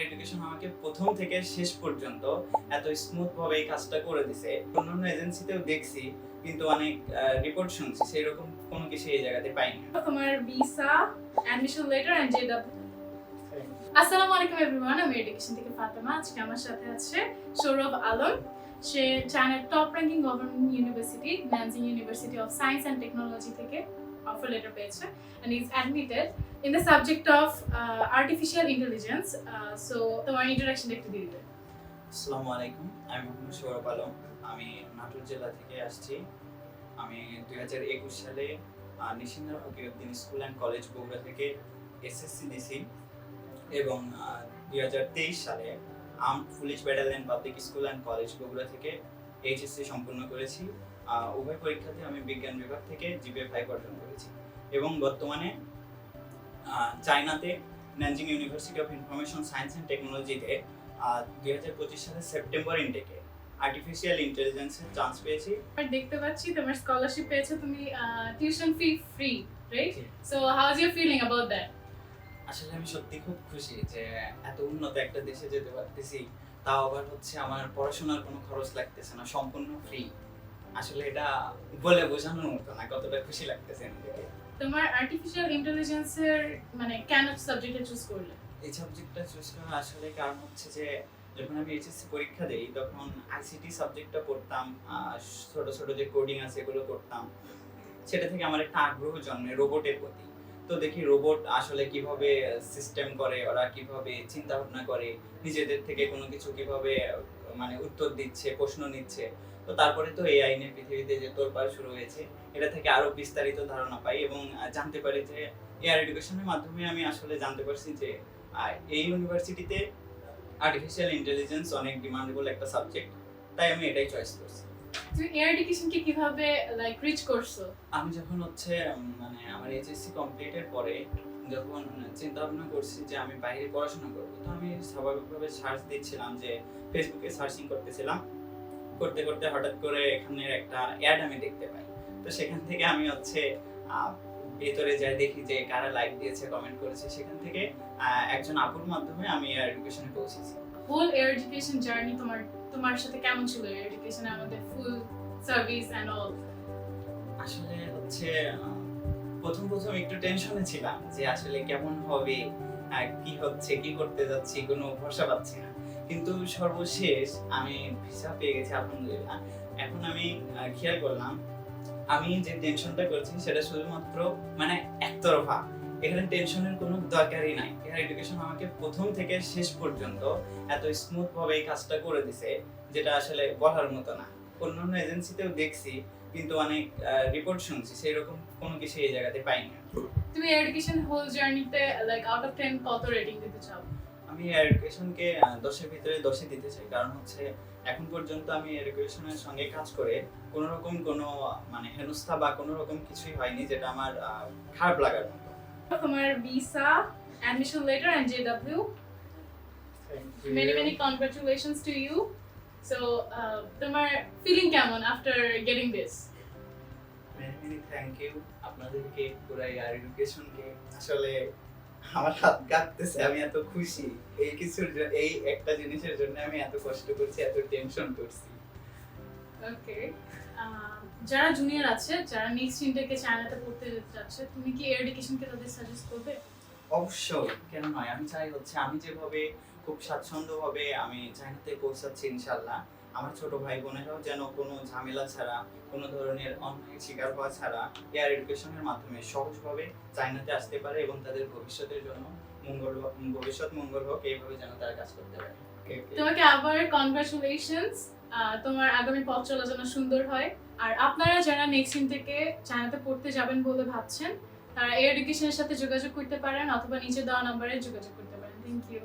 Air education আমাকে প্রথম থেকে শেষ পর্যন্ত এত স্মুথ এই কাজটা করে দিছে। অন্যান্য এজেন্সিতেও দেখছি, কিন্তু অনেক রিপোর্ট শুনছি সেই রকম কোনো কিছু এই জায়গাতে পাইনি। তোমার visa admission letter and JW আসসালামু আলাইকুম এভরিওয়ান আমি এডুকেশন থেকে ফাতেমা, আজকে আমার সাথে আছে সৌরভ আলম। সে চায়নার top ranking government university Nanjing university of science and technology থেকে। অফার লেটার পেয়েছে and is admitted in the subject of uh, artificial intelligence. Uh, so তোমার ইন্ট্রোডাকশন একটু দিয়ে দিবে আসসালামু আলাইকুম আমি মোহাম্মদ সৌরভ আলম আমি নাটোর জেলা থেকে আসছি। আমি দুই হাজার একুশ সালে নিশিন্দার Fakiruddin school and college Bogura থেকে এসএসসি দিছি এবং দুই হাজার তেইশ সালে arm police battalion public school and college Bogura থেকে এইচএসসি সম্পূর্ণ করেছি। উভয় পরীক্ষাতে আমি বিজ্ঞান বিভাগ থেকে জিপিএ ফাইভ অর্জন করেছি। এবং বর্তমানে চায়নাতে Nanjing university of information science and টেকনোলজিতে দুই হাজার পঁচিশ সালের সেপ্টেম্বর ইনটেকে আর্টিফিশিয়াল ইন্টেলিজেন্সের চান্স পেয়েছি। আর দেখতে পাচ্ছি তোমার স্কলারশিপ পেয়েছ তুমি tuition fee free right so how is your feeling about that আসলে আমি সত্যি খুব খুশি যে এত উন্নত একটা দেশে যেতে পারতেছি তাও আবার হচ্ছে আমার পড়াশোনার কোনো খরচ লাগতেছে না সম্পূর্ণ ফ্রি আসলে এটা বলে বোঝানোর মতো না কতটা খুশি লাগতেছে নিজেকে তোমার আর্টিফিশিয়াল ইন্টেলিজেন্সের মানে কেন সাবজেক্টে চুজ করলে? এই সাবজেক্টটা চুজ করার আসলে কারণ হচ্ছে যে যখন আমি এইচএসসি পরীক্ষা দেই তখন আইসিটি সাবজেক্টটা পড়তাম ছোট ছোট যে কোডিং আছে এগুলো করতাম। সেটা থেকে আমার একটা আগ্রহ জন্মে রোবটের প্রতি। তো দেখি রোবট আসলে কীভাবে সিস্টেম করে ওরা কীভাবে চিন্তা ভাবনা করে নিজেদের থেকে কোনো কিছু কীভাবে মানে উত্তর দিচ্ছে প্রশ্ন নিচ্ছে। তো তারপরে তো এই আইনের পৃথিবীতে যে তোলপাড় শুরু হয়েছে এটা থেকে আরও বিস্তারিত ধারণা পাই এবং জানতে পারি যে এয়ার এডুকেশনের মাধ্যমে আমি আসলে জানতে পারছি যে এই ইউনিভার্সিটিতে আর্টিফিশিয়াল ইন্টেলিজেন্স অনেক ডিমান্ডেবল একটা সাবজেক্ট তাই আমি এটাই চয়েস করছি। তুমি এয়ার এডুকেশনকে কীভাবে লাইক রিচ করছ? আমি যখন হচ্ছে মানে আমার এইচএসসি কমপ্লিটের পরে যখন চিন্তা ভাবনা করছি যে আমি বাইরে পড়াশোনা করব তো আমি স্বাভাবিকভাবে সার্চ দিচ্ছিলাম যে ফেসবুকে সার্চিং করতেছিলাম। করতে করতে হঠাৎ করে এখানে একটা অ্যাড আমি দেখতে পাই। তো সেখান থেকে আমি হচ্ছে ভেতরে যাই দেখি যে কারা লাইক দিয়েছে কমেন্ট করেছে সেখান থেকে একজন আপুর মাধ্যমে আমি এডুকেশনে পৌঁছেছি। হোল এয়ার এডুকেশন জার্নি তোমার তোমার সাথে কেমন ছিল এয়ার এডুকেশনে আমাদের ফুল সার্ভিস এন্ড অল আসলে হচ্ছে প্রথম প্রথম একটু টেনশনে ছিলাম যে আসলে কেমন হবে কি হচ্ছে কি করতে যাচ্ছি কোনো ভরসা পাচ্ছি না। কিন্তু সর্বশেষ আমি ভিসা পেয়ে গেছি আলহামদুলিল্লাহ। এখন আমি খেয়াল করলাম, আমি যে টেনশনটা করছি সেটা শুধুমাত্র মানে একতরফা। এখানে টেনশনের কোনো দরকারই নাই। এয়ার এডুকেশন আমাকে প্রথম থেকে শেষ পর্যন্ত এত স্মুথ ভাবে এই কাজটা করে দিছে, যেটা আসলে বলার মতো না। অন্যান্য এজেন্সিতেও দেখছি, কিন্তু অনেক রিপোর্ট শুনছি সেই রকম কোনো কিছু এই জায়গাতে পাইনি। তুমি এডুকেশন হোল জার্নিতে লাইক আউট অফ 10 কত রেটিং দিতে চাও? আমি এডুকেশনকে দশের ভিতরে দশে দিতে চাই। কারণ হচ্ছে এখন পর্যন্ত আমি এডুকেশনের সঙ্গে কাজ করে কোনো রকম কোনো মানে হেনস্থা বা কোনো রকম কিছুই হয়নি যেটা আমার খারাপ লাগার মতো। তোমার visa admission letter and JW many many congratulations to you so তোমার ফিলিং কেমন after getting this many many thank you আপনাদেরকে পুরো এডুকেশনকে আসলে আমার হাত কাঁপতেছে আমি এত খুশি। এই কিছুর এই একটা জিনিসের জন্য আমি এত কষ্ট করছি এত টেনশন করছি। ওকে যারা জুনিয়র আছে যারা নেক্সট ইনটেকে চায়নাতে পড়তে যেতে চাচ্ছে তুমি কি এয়ার এডুকেশনকে তাদের সাজেস্ট করবে? অবশ্যই কেন নয়? আমি চাই হচ্ছে আমি যেভাবে খুব স্বাচ্ছন্দ্যভাবে আমি চাইনাতে পৌঁছাচ্ছি ইনশাল্লাহ। আমার ছোট ভাই বোনেরাও যেন কোনো ঝামেলা ছাড়া, কোনো ধরনের অন্যায়ের শিকার হওয়া ছাড়া এয়ার এডুকেশনের মাধ্যমে সহজভাবে চাইনাতে আসতে পারে এবং তাদের ভবিষ্যতের জন্য মঙ্গল ভবিষ্যৎ মঙ্গল হোক, এইভাবে যেন তারা কাজ করতে পারে. তোমাকে আবার কনগ্রাচুলেশনস তোমার আগামী পথ চলা যেন সুন্দর হয়। আর আপনারা যারা নেক্সট ইন থেকে চায়নাতে পড়তে যাবেন বলে ভাবছেন, তারা এয়ার এডুকেশনের সাথে যোগাযোগ করতে পারেন অথবা নিচে দেওয়া নাম্বারে যোগাযোগ করতে পারেন। Thank you